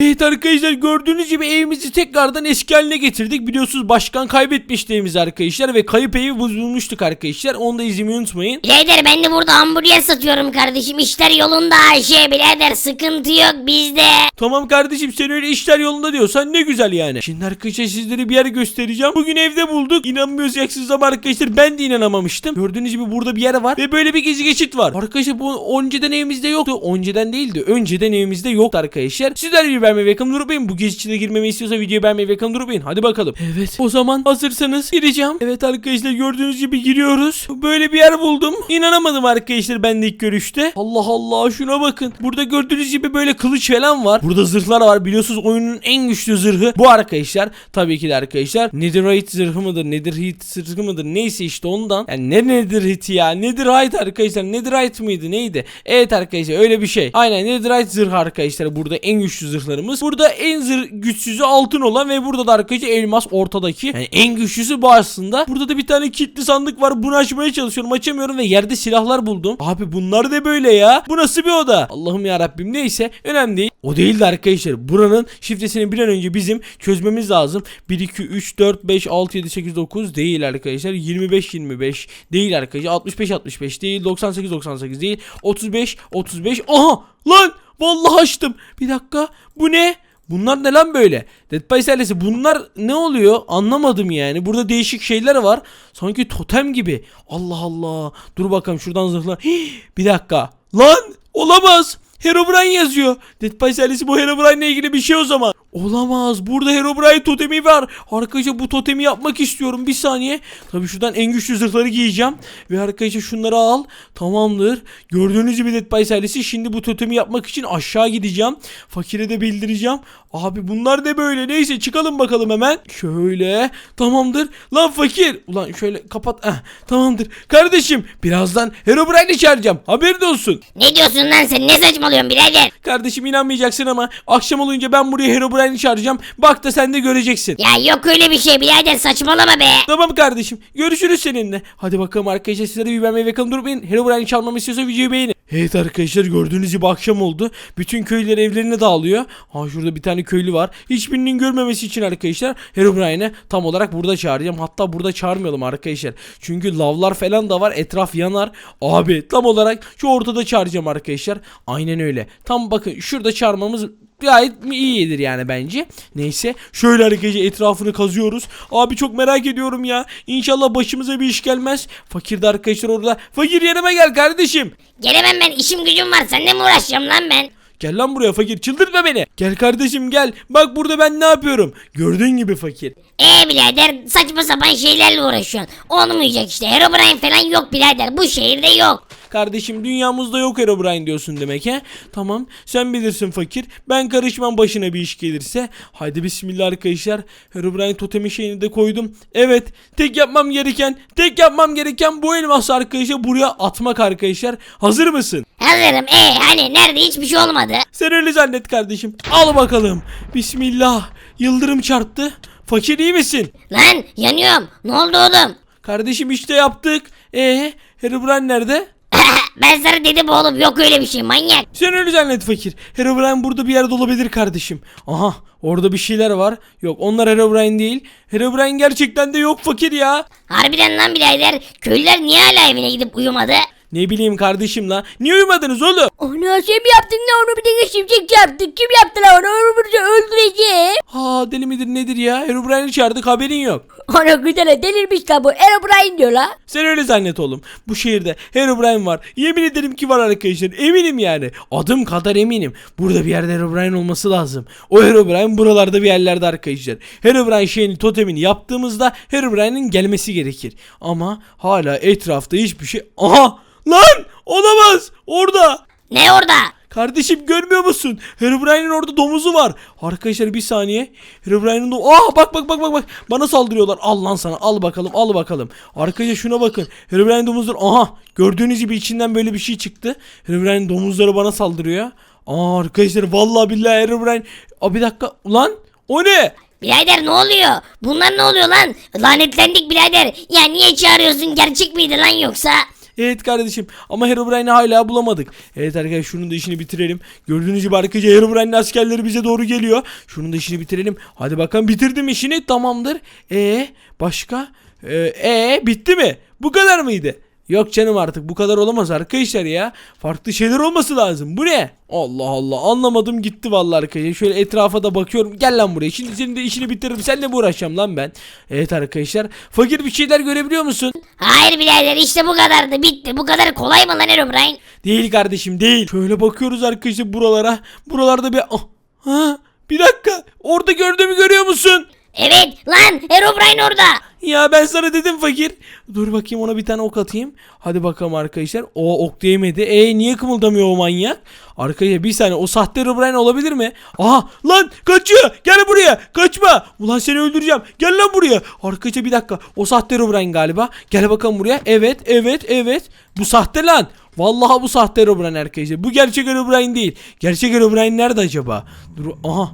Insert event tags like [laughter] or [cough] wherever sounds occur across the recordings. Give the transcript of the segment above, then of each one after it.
Evet arkadaşlar gördüğünüz gibi evimizi tekrardan eski haline getirdik. Biliyorsunuz başkan kaybetmişti evimizi arkadaşlar ve kayıp evi bulmuştuk arkadaşlar. Onu da izlemeyi unutmayın. Birader ben de burada hamburger satıyorum kardeşim. İşler yolunda Ayşe birader sıkıntı yok bizde. Tamam kardeşim sen öyle işler yolunda diyorsan ne güzel yani. Şimdi arkadaşlar sizlere bir yer göstereceğim. Bugün evde bulduk. İnanmayacaksınız ama arkadaşlar ben de inanamamıştım. Gördüğünüz gibi burada bir yer var ve böyle bir gizli geçit var. Arkadaşlar bu önceden evimizde yoktu. Önceden değildi. Önceden evimizde yoktu arkadaşlar. Sizler bir beğenmeyi ve durup beğenin. Bu geçite girmemi istiyorsa videoyu beğenmeyi ve durup beğenin. Hadi bakalım. Evet. O zaman hazırsanız gireceğim. Evet arkadaşlar gördüğünüz gibi giriyoruz. Böyle bir yer buldum. İnanamadım arkadaşlar ben de ilk görüşte. Allah Allah şuna bakın. Burada gördüğünüz gibi böyle kılıç falan var. Burada zırhlar var. Biliyorsunuz oyunun en güçlü zırhı bu arkadaşlar. Tabii ki de arkadaşlar. Netherite zırhı mıdır? Netherite zırhı mıdır? Neyse işte ondan. Yani ne Netherite ya? Netherite arkadaşlar. Netherite mıydı? Neydi? Evet arkadaşlar öyle bir şey. Aynen Netherite zırhı arkadaşlar. Burada en güçlü zırhlarımız. Burada en zırh güçsüzü altın olan ve burada da arkadaşlar elmas ortadaki. Yani en güçlüsü bu aslında. Burada da bir tane kilitli sandık var. Bunu açmaya çalışıyorum. Açamıyorum ve yerde silahlar buldum. Abi bunlar da böyle ya. Bu nasıl bir oda? Allah'ım ya Rabbim neyse. Önemli değil. O değil de arkadaşlar. Buranın şifresini bir an önce bizim çözmemiz lazım. 1 2 3 4 5 6 7 8 9 değil arkadaşlar. 25 25 değil arkadaşlar. 65 65 değil. 98 98 değil. 35 35. Aha! Lan! Vallahi açtım. Bir dakika. Bu ne? Bunlar ne lan böyle? Dead by Silence'e bunlar ne oluyor? Anlamadım yani. Burada değişik şeyler var. Sanki totem gibi. Allah Allah. Dur bakalım şuradan zırhla. Bir dakika. Lan! Olamaz. Herobrine yazıyor. Dead by Silence bu Herobrine ile ilgili bir şey o zaman. Olamaz. Burada Herobrine totemi var. Arkadaşlar bu totemi yapmak istiyorum. Bir saniye. Tabii şuradan en güçlü zırhları giyeceğim. Ve arkadaşlar şunları al. Tamamdır. Gördüğünüz gibi Dead by Silence'i şimdi bu totemi yapmak için aşağı gideceğim. Fakire de bildireceğim. Abi bunlar ne böyle? Neyse çıkalım bakalım hemen. Şöyle. Tamamdır. Lan fakir. Ulan şöyle kapat. Eh, tamamdır. Kardeşim birazdan Herobrine'i çağıracağım. Haberin olsun. Ne diyorsun lan sen ne saçmalıyorsun birader? Kardeşim inanmayacaksın ama akşam olunca ben buraya Herobrine'i çağıracağım. Bak da sen de göreceksin. Ya yok öyle bir şey birader saçmalama be. Tamam kardeşim. Görüşürüz seninle. Hadi bakalım arkadaşlar sizlere bir beğenmeyi ve kanalıma durmayın. Herobrine'i çalmamı istiyorsa videoyu beğenin. Evet arkadaşlar gördüğünüz gibi akşam oldu. Bütün köylüler evlerine dağılıyor. Ha şurada bir tane köylü var. Hiçbirinin görmemesi için arkadaşlar Herobrine'i tam olarak burada çağıracağım. Hatta burada çağırmayalım arkadaşlar. Çünkü lavlar falan da var. Etraf yanar. Abi tam olarak şu ortada çağıracağım arkadaşlar. Aynen öyle. Tam bakın şurada çağırmamız gayet mi iyidir yani bence. Neyse şöyle arkadaşlar etrafını kazıyoruz. Abi çok merak ediyorum ya. İnşallah başımıza bir iş gelmez. Fakir de arkadaşlar orada. Fakir yanıma gel kardeşim. Gelemem ben işim gücüm var seninle mi uğraşacağım lan ben? Gel lan buraya fakir çıldırtma beni. Gel kardeşim gel. Bak burada ben ne yapıyorum. Gördüğün gibi fakir. Ee birader saçma sapan şeylerle uğraşıyorsun. Olmayacak işte Herobrine falan yok birader bu şehirde yok. Kardeşim dünyamızda yok Herobrine diyorsun demek he. Tamam sen bilirsin fakir. Ben karışmam başına bir iş gelirse. Haydi bismillah arkadaşlar. Herobrine totemi şeyini de koydum. Evet tek yapmam gereken tek yapmam gereken bu elması arkadaşlar buraya atmak arkadaşlar. Hazır mısın? Hazırım ee hani nerede hiçbir şey olmadı. Sen öyle zannet kardeşim. Al bakalım. Bismillah. Yıldırım çarptı. Fakir iyi misin? Lan yanıyorum ne oldu oğlum? Kardeşim işte yaptık. Ee, Herobrine nerede? Ben sana dedim oğlum yok öyle bir şey manyak. Sen öyle zannet fakir. Herobrine burada bir yerde olabilir kardeşim. Aha orada bir şeyler var. Yok onlar Herobrine değil. Herobrine gerçekten de yok fakir ya. Harbiden lan birader köylüler niye hala evine gidip uyumadı? Ne bileyim kardeşim la. Niye uyumadınız oğlum? Şey mi yaptın da onu bir de şimşek yaptık. Kim yaptı lan onu? Onu burada öldüreceğim. Ha deli midir nedir ya? Herobrine'i çağırdık haberin yok. Ana güzel delirmiş lan bu. Herobrine diyor la. Sen öyle zannet oğlum. Bu şehirde Herobrine var. Yemin ederim ki var arkadaşlar. Eminim yani. Adım kadar eminim. Burada bir yerde Herobrine olması lazım. O Herobrine buralarda bir yerlerde arkadaşlar. Herobrine şeyini totemini yaptığımızda Herobrine'in gelmesi gerekir. Ama hala etrafta hiçbir şey... Aha! Lan! Olamaz! Orada! Ne orada? Kardeşim görmüyor musun? Herobrine'in orada domuzu var. Arkadaşlar bir saniye. Herobrine'in domuzu. Aa bak bak bak bak bak. Bana saldırıyorlar. Al lan sana. Al bakalım. Al bakalım. Arkadaşlar şuna bakın. Herobrine domuzları. Aha. Gördüğünüz gibi içinden böyle bir şey çıktı. Herobrine domuzları bana saldırıyor. Aa arkadaşlar vallahi billahi Herobrine. Aa bir dakika. Ulan o ne? Birader ne oluyor? Bunlar ne oluyor lan? Lanetlendik birader. Ya niye çağırıyorsun? Gerçek miydi lan yoksa? Evet kardeşim ama Herobrine'i hala bulamadık. Evet arkadaşlar şunun da işini bitirelim. Gördüğünüz gibi arkadaşlar Herobrine'in askerleri bize doğru geliyor. Şunun da işini bitirelim. Hadi bakalım bitirdim işini tamamdır. E başka? E, e bitti mi? Bu kadar mıydı? Yok canım artık bu kadar olamaz arkadaşlar ya. Farklı şeyler olması lazım. Bu ne? Allah Allah anlamadım gitti vallahi arkadaşlar. Şöyle etrafa da bakıyorum. Gel lan buraya. Şimdi senin de işini bitiririm. Seninle mi uğraşacağım lan ben? Evet arkadaşlar. Fakir bir şeyler görebiliyor musun? Hayır birader işte bu kadardı bitti. Bu kadar kolay mı lan Herobrine? Değil kardeşim değil. Şöyle bakıyoruz arkadaşlar buralara. Buralarda bir... Ah, ha, bir dakika. Orada gördüğümü görüyor musun? Evet lan Herobrine orada. Ya ben sana dedim fakir. Dur bakayım ona bir tane ok atayım. Hadi bakalım arkadaşlar. O ok değmedi. E niye kımıldamıyor o manyak? Arkaya bir saniye o sahte Herobrine olabilir mi? Aha lan kaçıyor. Gel buraya. Kaçma. Ulan seni öldüreceğim. Gel lan buraya. Arkadaşlar bir dakika. O sahte Herobrine galiba. Gel bakalım buraya. Evet evet evet. Bu sahte lan. Vallahi bu sahte Herobrine arkadaşlar. Bu gerçek Herobrine değil. Gerçek Herobrine nerede acaba? Dur. Aha.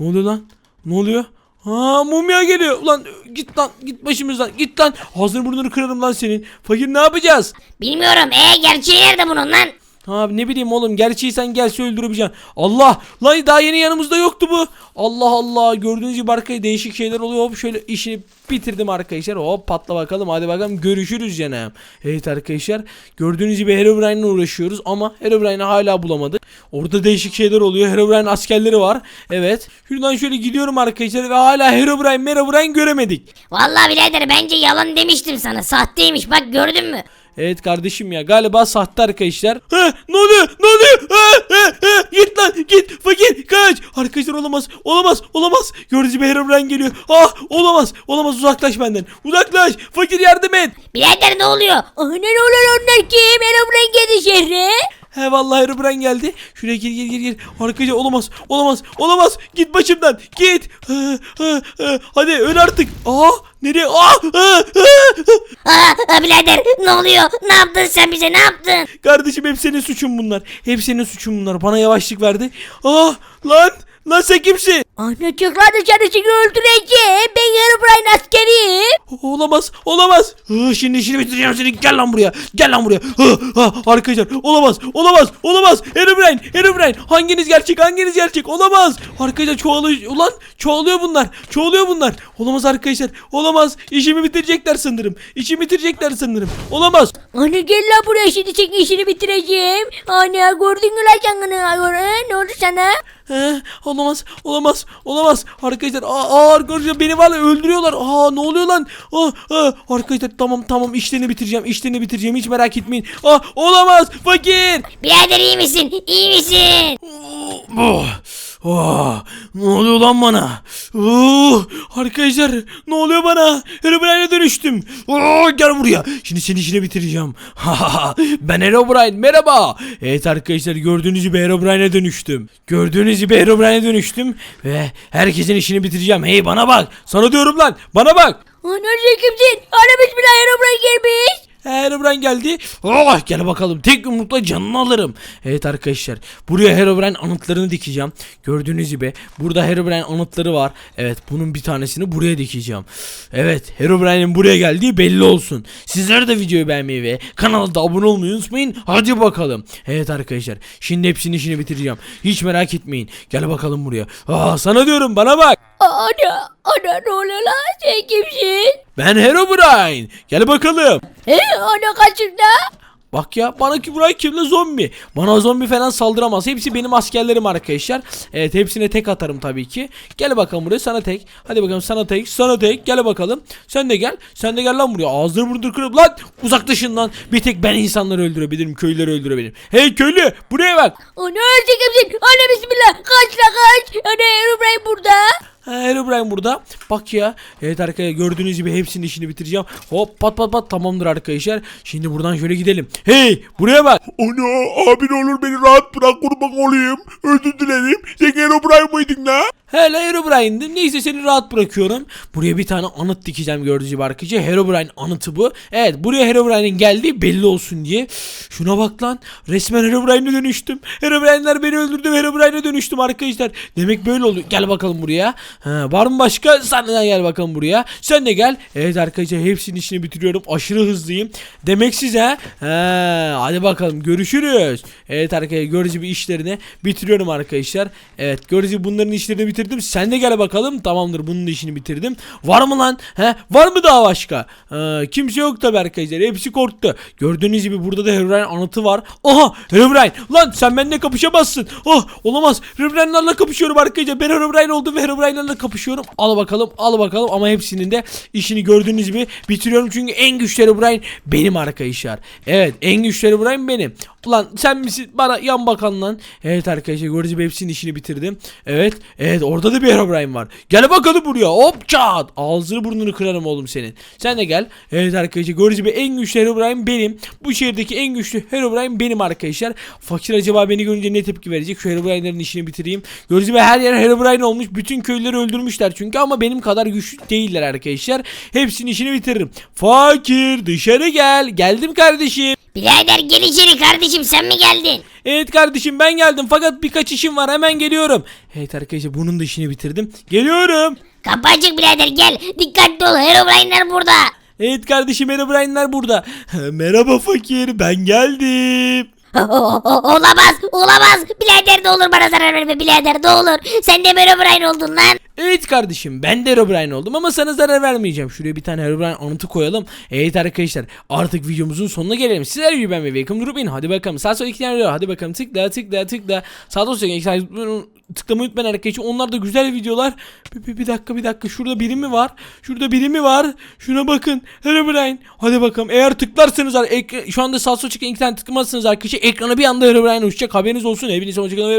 Ne oluyor lan? Ne oluyor? Ha mumya geliyor. Ulan git lan git başımızdan git lan. Ağzını burnunu kırarım lan senin. Fakir ne yapacağız? Bilmiyorum e gerçeği nerede bunun lan? Ha ne bileyim oğlum gerçeği sen gelse öldürebileceksin. Allah lan daha yeni yanımızda yoktu bu. Allah Allah gördüğünüz gibi arkaya değişik şeyler oluyor. Hop şöyle işini bitirdim arkadaşlar. Hop patla bakalım hadi bakalım görüşürüz canım. Evet arkadaşlar gördüğünüz gibi Herobrine'le uğraşıyoruz ama Herobrine'i hala bulamadık. Orada değişik şeyler oluyor. Herobrine askerleri var. Evet. Şuradan şöyle gidiyorum arkadaşlar ve hala Herobrine Merobrine göremedik. Vallahi birader bence yalan demiştim sana. Sahteymiş bak gördün mü? Evet kardeşim ya galiba sahte arkadaşlar. Ha, ne oluyor? Ne oluyor? Ha, ha, ha, git lan git fakir kaç. Arkadaşlar olamaz olamaz olamaz. Gördüğünüz gibi Herobrine geliyor. Ah olamaz olamaz uzaklaş benden. Uzaklaş fakir yardım et. Birader ne oluyor? Aynen olan onlar kim? Herobrine geldi şehre. He vallahi Herobrine geldi. Şuraya gir gir gir gir. Arkadaşlar olamaz olamaz olamaz. Git başımdan git. Ha, ha, ha. Hadi ön artık. Aa nereye? Aa, ha, ha, ha. Aa, aa, birader ne oluyor? Ne yaptın sen bize ne yaptın? Kardeşim hep senin suçun bunlar. Hep senin suçun bunlar. Bana yavaşlık verdi. Ah lan lan sen kimsin? Anlatacaklar dışarı seni öldüreceğim. Ben Herobrine askeriyim. Olamaz olamaz. Ah, şimdi işini bitireceğim seni. Gel lan buraya. Gel lan buraya. Ah, ah, arkadaşlar olamaz olamaz olamaz. Herobrine Herobrine. Hanginiz gerçek hanginiz gerçek olamaz. Arkadaşlar çoğalıyor. Ulan çoğalıyor bunlar. Çoğalıyor bunlar. Olamaz arkadaşlar. Olamaz. İşimi bitirecekler sanırım. İşimi bitirecekler sanırım. Olamaz. Anne gel lan buraya şimdi senin işini bitireceğim. Anne gördün mü lan canını? Ne oldu sana? He, olamaz, olamaz, olamaz. Arkadaşlar, aa, aa, arkadaşlar beni var ya öldürüyorlar. Aa ne oluyor lan? Aa, aa, arkadaşlar tamam tamam işlerini bitireceğim, işlerini bitireceğim. Hiç merak etmeyin. Aa olamaz, fakir. Birader iyi misin? İyi misin? Oh, oh, ne oluyor lan bana? Oh, arkadaşlar ne oluyor bana? Herobrine'e dönüştüm. Oh, gel buraya. Şimdi senin işini bitireceğim. [laughs] ben Herobrine merhaba. Evet arkadaşlar gördüğünüz gibi Herobrine'e dönüştüm. Gördüğünüz gibi Herobrine'e dönüştüm. Ve herkesin işini bitireceğim. Hey bana bak. Sana diyorum lan. Bana bak. Sen kimsin? Anne bismillah Herobrine geldi. Oh gel bakalım tek yumrukla canını alırım. Evet arkadaşlar buraya Herobrine anıtlarını dikeceğim. Gördüğünüz gibi burada Herobrine anıtları var. Evet bunun bir tanesini buraya dikeceğim. Evet Herobrine'in buraya geldiği belli olsun. Sizler de videoyu beğenmeyi ve kanala da abone olmayı unutmayın. Hadi bakalım. Evet arkadaşlar şimdi hepsinin işini bitireceğim. Hiç merak etmeyin. Gel bakalım buraya. Aa sana diyorum bana bak. Anne, anne ne oluyor lan? Sen kimsin? Ben Herobrine. Gel bakalım. He, anne kaçında? Bak ya bana ki buraya kimle zombi. Bana zombi falan saldıramaz. Hepsi benim askerlerim arkadaşlar. Evet hepsine tek atarım tabii ki. Gel bakalım buraya sana tek. Hadi bakalım sana tek. Sana tek. Gel bakalım. Sen de gel. Sen de gel lan buraya. Ağzını burnunu kırıp lan. Uzaklaşın lan. Bir tek ben insanları öldürebilirim. Köylüleri öldürebilirim. Hey köylü buraya bak. Anne sen kimsin? Anne bismillah. Kaç la kaç. Anne Herobrine burada. Herobrine burada. Bak ya. Evet arkadaşlar gördüğünüz gibi hepsinin işini bitireceğim. Hop pat pat pat tamamdır arkadaşlar. Şimdi buradan şöyle gidelim. Hey buraya bak. Ana abi ne olur beni rahat bırak kurban olayım. Özür dilerim. Sen Herobrine mıydın la? He Hele Herobrine'dim. Neyse seni rahat bırakıyorum. Buraya bir tane anıt dikeceğim gördüğünüz gibi arkadaşlar. Herobrine anıtı bu. Evet buraya Herobrine'in geldiği belli olsun diye. Şuna bak lan. Resmen Herobrine'e dönüştüm. Herobrine'ler beni öldürdü. Herobrine'e dönüştüm arkadaşlar. Demek böyle oluyor. Gel bakalım buraya. Ha, var mı başka? Sen de gel bakalım buraya. Sen de gel. Evet arkadaşlar hepsinin işini bitiriyorum. Aşırı hızlıyım. Demek size. Ha, hadi bakalım görüşürüz. Evet arkadaşlar gördüğünüz gibi işlerini bitiriyorum arkadaşlar. Evet gördüğünüz bunların işlerini bitirdim. Sen de gel bakalım. Tamamdır bunun da işini bitirdim. Var mı lan? He? Var mı daha başka? Ha, kimse yok tabi arkadaşlar. Hepsi korktu. Gördüğünüz gibi burada da Herobrine anıtı var. Aha Herobrine. Lan sen benimle kapışamazsın. Oh olamaz. Herobrine'larla kapışıyorum arkadaşlar. Ben Herobrine oldum ve Herobrine'larla kapışıyorum. Al bakalım al bakalım ama hepsinin de işini gördüğünüz gibi bitiriyorum. Çünkü en güçlü Herobrine benim arkadaşlar. Evet en güçlü Herobrine benim. Ulan sen misin bana yan bakan lan. Evet arkadaşlar gördüğünüz gibi hepsinin işini bitirdim. Evet evet orada da bir Herobrine var. Gel bakalım buraya hop çat. Ağzını burnunu kırarım oğlum senin. Sen de gel. Evet arkadaşlar gördüğünüz gibi en güçlü Herobrine benim. Bu şehirdeki en güçlü Herobrine benim arkadaşlar. Fakir acaba beni görünce ne tepki verecek? Şu Herobrine'lerin işini bitireyim. Gördüğünüz gibi her yer Herobrine olmuş. Bütün köylüleri öldürmüşler çünkü ama benim kadar güçlü değiller arkadaşlar. Hepsinin işini bitiririm. Fakir dışarı gel. Geldim kardeşim. Birader gel içeri kardeşim sen mi geldin? Evet kardeşim ben geldim fakat birkaç işim var hemen geliyorum. Evet arkadaşlar bunun da işini bitirdim. Geliyorum. Kapı açık birader gel. Dikkatli ol Herobrine'ler burada. Evet kardeşim Herobrine'ler burada. Merhaba fakir ben geldim. [laughs] olamaz olamaz. Birader ne olur bana zarar verme birader ne olur. Sen de Herobrine oldun lan. Evet kardeşim ben de Herobrine oldum ama sana zarar vermeyeceğim. Şuraya bir tane Herobrine anıtı koyalım. Evet arkadaşlar artık videomuzun sonuna gelelim. Sizler gibi ben ve Welcome Durup in. Hadi bakalım sağ sol iki tane video. Hadi bakalım tıkla tıkla tıkla. Sağ sol iki tane tıklamayı unutmayın arkadaşlar. Onlar da güzel videolar. Bir, bir, bir dakika bir dakika şurada biri mi var? Şurada biri mi var? Şuna bakın Herobrine. Hadi bakalım eğer tıklarsanız şu anda sağ sol çıkan iki tane tıklamazsınız arkadaşlar. Ekrana bir anda Herobrine uçacak haberiniz olsun. Hepinize hoşçakalın.